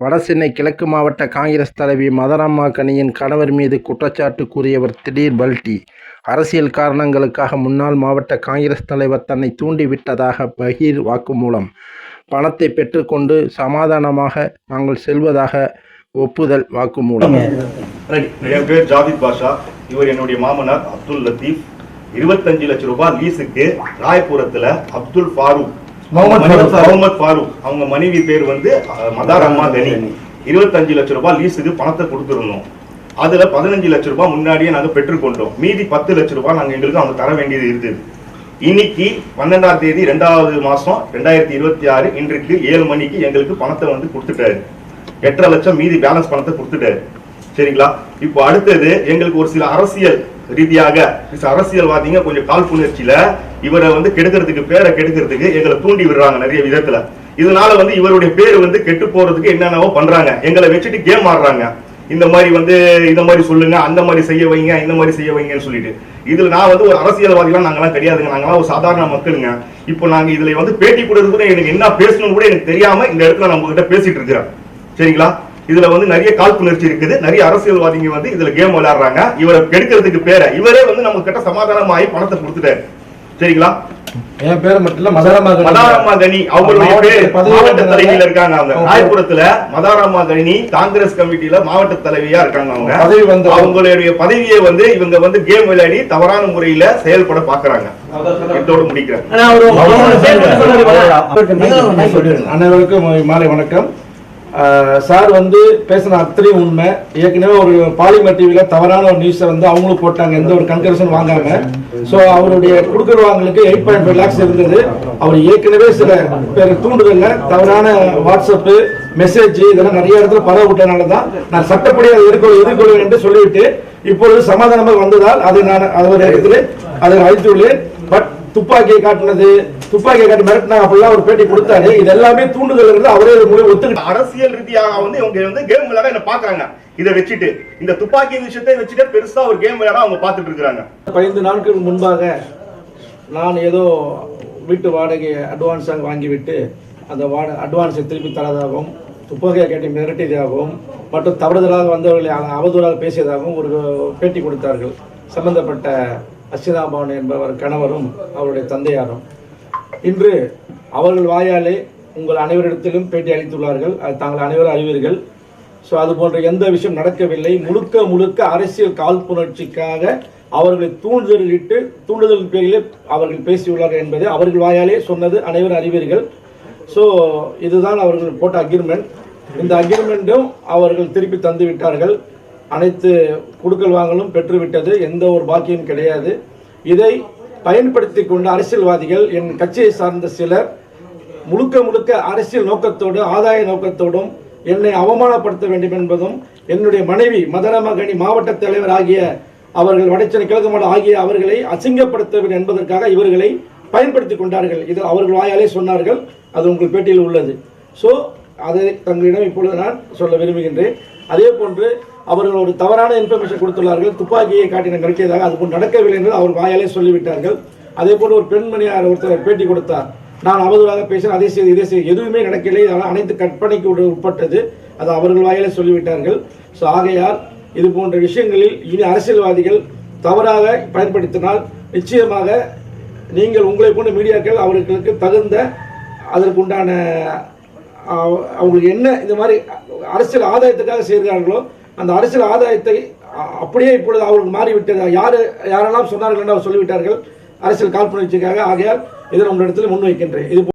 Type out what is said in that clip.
வடசென்னை கிழக்கு மாவட்ட காங்கிரஸ் தலைவி மதரம்மா கனியின் கணவர் மீது குற்றச்சாட்டு கூறியவர் திடீர் பல்டி. அரசியல் காரணங்களுக்காக முன்னாள் மாவட்ட காங்கிரஸ் தலைவர் தன்னை தூண்டிவிட்டதாக பகீர் வாக்குமூலம். பணத்தை பெற்றுக்கொண்டு சமாதானமாக நாங்கள் செல்வதாக ஒப்புதல் வாக்குமூலம். என் பேர் ஜாவித் பாஷா. இவர் என்னுடைய மாமனார் அப்துல் லத்தீப். இருபத்தஞ்சு லட்சம் ரூபாய் லீஸுக்கு ராயபுரத்துல அப்துல் ஃபாரூக். முகமது ஃபாரூக். அவங்க மனைவி பேர் வந்து மதார் அம்மா கனி இருபத்தஞ்சு லட்சம் ரூபாய் லீஸுக்கு பணத்தை கொடுத்துருந்தோம் அதுல பதினஞ்சு லட்சம் ரூபாய் முன்னாடியே நாங்க பெற்றுக்கொண்டோம் மீதி பத்து லட்சம் ரூபாய் நாங்க எங்களுக்கு அவங்க தர வேண்டியது இருந்தது. இன்னைக்கு பன்னெண்டாம் தேதி ரெண்டாவது மாசம் ரெண்டாயிரத்தி இருபத்தி ஆறு இன்றைக்கு ஏழு மணிக்கு எங்களுக்கு பணத்தை வந்து கொடுத்துட்டாரு. எட்டரை லட்சம் மீதி பேலன்ஸ் பணத்தை கொடுத்துட்டாரு. சரிங்களா? இப்போ அடுத்தது எங்களுக்கு ஒரு சில அரசியல் ரீதியாக அரசியல்வாதிங்க கொஞ்சம் காழ்ப்புணர்ச்சியில இவரை வந்து கெடுக்கிறதுக்கு பேரை கெடுக்கிறதுக்கு எங்களை தூண்டி விடுறாங்க நிறைய விதத்துல. இதனால வந்து இவருடைய பேர் வந்து கெட்டு போறதுக்கு என்னென்னவோ பண்றாங்க. எங்களை வச்சுட்டு கேம் ஆடுறாங்க. இந்த மாதிரி வந்து இந்த மாதிரி சொல்லுங்க அந்த மாதிரி செய்ய வைங்க இந்த மாதிரி செய்ய வைங்கன்னு சொல்லிட்டு. இதுல நான் வந்து ஒரு அரசியல்வாதிலாம் நாங்கெல்லாம் கிடையாதுங்க. நாங்களாம் ஒரு சாதாரண மக்களுங்க. இப்போ நாங்க இதுல வந்து பேட்டி கொடுக்கறது கூட எனக்கு என்ன பேசணும்னு கூட எனக்கு தெரியாம இந்த இடத்துல நம்ம கிட்ட பேசிட்டு இருக்கிறேன். சரிங்களா? இதுல வந்து நிறைய காழ்ப்புணர்ச்சி இருக்குது. நிறைய அரசியல்வாதிங்க வந்து இதுல கேம் விளையாடுறாங்க. இவரை கெடுக்கிறதுக்கு பேரை. இவரே வந்து நம்ம கிட்ட சமாதானமாகி பணத்தை கொடுத்துட்டாரு. சரிங்களா? என் பேர் மட்டும் இல்ல மதாரமா மதாரம்மா கனி. அவங்களுடைய மாவட்ட பேர் தலைவியில இருக்காங்க அவங்க. ராயபுரத்துல மதாரம்மா கனி காங்கிரஸ் கமிட்டியில மாவட்ட தலைவியா இருக்காங்க அவங்க. பதவி வந்த- அவங்களுடைய பதவியை வந்து இவங்க வந்து கேம் விளையாடி தவறான முறையில செயல்பட பாக்குறாங்க. இதோட முடிக்கிறேன். அனைவருக்கும் மாலை வணக்கம். சார் வந்து பேசின அத்தனையும் உண்மை. ஏற்கனவே ஒரு பாலிமர் டிவியில் தவறான ஒரு நியூஸை வந்து அவங்களும் போட்டாங்க எந்த ஒரு கன்கரேஷன் வாங்காம. ஸோ அவருடைய கொடுக்குறவங்களுக்கு எயிட் பாயிண்ட் ஃபைவ் லேக்ஸ் இருந்தது. அவர் ஏற்கனவே சில பேர் தூண்டுதல்ல தவறான வாட்ஸ்அப்பு மெசேஜ் இதெல்லாம் நிறைய இடத்துல பரவ விட்டனால தான் நான் சட்டப்படி அதை எதிர்கொள்ள எதிர்கொள்வேன் என்று சொல்லிவிட்டு இப்பொழுது சமாதானமாக வந்ததால் அதை நான் அவர் இடத்துல அதை அழைத்துள்ளேன். பட் துப்பாக்கியை காட்டினது துப்பாக்கியை காட்டி மிரட்டினா அப்படிலாம் ஒரு பேட்டி கொடுத்தாரு. இது எல்லாமே தூண்டுதல் இருந்து அவரே இது மூலியம் ஒத்துக்கிட்டார். அரசியல் ரீதியாக வந்து இவங்க வந்து கேம் விளையாட என்ன பாக்குறாங்க இதை வச்சுட்டு இந்த துப்பாக்கி விஷயத்தை வச்சுட்டு பெருசா ஒரு கேம் விளையாட அவங்க பாத்துட்டு இருக்காங்க பதினைந்து நாட்களுக்கு முன்பாக நான் ஏதோ வீட்டு வாடகையை அட்வான்ஸாக வாங்கிவிட்டு அந்த வாட அட்வான்ஸை திருப்பி தரதாகவும் துப்பாக்கியை கேட்டு மிரட்டியதாகவும் மற்றும் தவறுதலாக வந்தவர்களை அவ- அவதூறாக பேசியதாகவும் ஒரு பேட்டி கொடுத்தார்கள். சம்பந்தப்பட்ட அர்ச்சனா பவன் என்பவர் கணவரும் அவருடைய தந்தையாரும். இன்று அவர்கள் வாயாலே உங்கள் அனைவரிடத்திலும் பேட்டி அளித்துள்ளார்கள். அது தாங்கள் அனைவரும் அறிவீர்கள். ஸோ அது போன்ற எந்த விஷயம் நடக்கவில்லை. முழுக்க முழுக்க அரசியல் காழ்ப்புணர்ச்சிக்காக அவர்களை தூண்டுதலிட்டு தூண்டுதல் பேரிலே அவர்கள் பேசியுள்ளார்கள் என்பதை அவர்கள் வாயாலே சொன்னது அனைவரும் அறிவீர்கள். ஸோ இதுதான் அவர்கள் போட்ட அக்ரிமெண்ட். இந்த அக்ரிமெண்ட்டும் அவர்கள் திருப்பி தந்து விட்டார்கள். அனைத்து குடுக்கல் வாங்கலும் பெற்றுவிட்டது. எந்த ஒரு பாக்கியம் கிடையாது. இதை பயன்படுத்தி கொண்ட அரசியல்வாதிகள் என் கட்சியை சார்ந்த சிலர் முழுக்க முழுக்க அரசியல் நோக்கத்தோடு ஆதாய நோக்கத்தோடும் என்னை அவமானப்படுத்த வேண்டும் என்பதும் என்னுடைய மனைவி மதனமகனி மாவட்ட தலைவர் ஆகிய அவர்கள் வடச்சென்னை கிழக்கு மாவட்டம் ஆகிய அவர்களை அசிங்கப்படுத்த வேண்டும் என்பதற்காக இவர்களை பயன்படுத்தி கொண்டார்கள். இது அவர்கள் வாயாலே சொன்னார்கள். அது உங்கள் பேட்டியில் உள்ளது. ஸோ அதை தங்களிடம் இப்பொழுது நான் சொல்ல விரும்புகின்றேன். அதே போன்று அவர்கள் ஒரு தவறான இன்ஃபர்மேஷன் கொடுத்துள்ளார்கள். துப்பாக்கியை காட்டின மிரட்டியதாக அது போன்று நடக்கவில்லை என்று அவர் வாயாலே சொல்லிவிட்டார்கள். அதே போன்று ஒரு பெண்மணியார் ஒருத்தர் பேட்டி கொடுத்தார். நான் அவதூறாக பேசினேன் அதே செய்து இதே செய்து. எதுவுமே நடக்கவில்லை. இதெல்லாம் அனைத்து கற்பனைக்கு உட்பட்டது. அது அவர்கள் வாயிலே சொல்லிவிட்டார்கள். ஸோ ஆகையால் இது போன்ற விஷயங்களில் இனி அரசியல்வாதிகள் தவறாக பயன்படுத்தினால் நிச்சயமாக நீங்கள் உங்களை போன்ற மீடியாக்கள் அவர்களுக்கு தகுந்த அதற்குண்டான அவங்களுக்கு என்ன இந்த மாதிரி அரசியல் ஆதாயத்துக்காக செய்கிறார்களோ அந்த அரசியல் ஆதாயத்தை அப்படியே இப்பொழுது அவர்களுக்கு மாறிவிட்டது. யார் யாரெல்லாம் சொன்னார்கள் என்று அவர் சொல்லிவிட்டார்கள். அரசியல் காழ்ப்புணர்ச்சிக்காக. ஆகையால் இதை உங்களிடத்தில் முன்வைக்கின்றேன். இது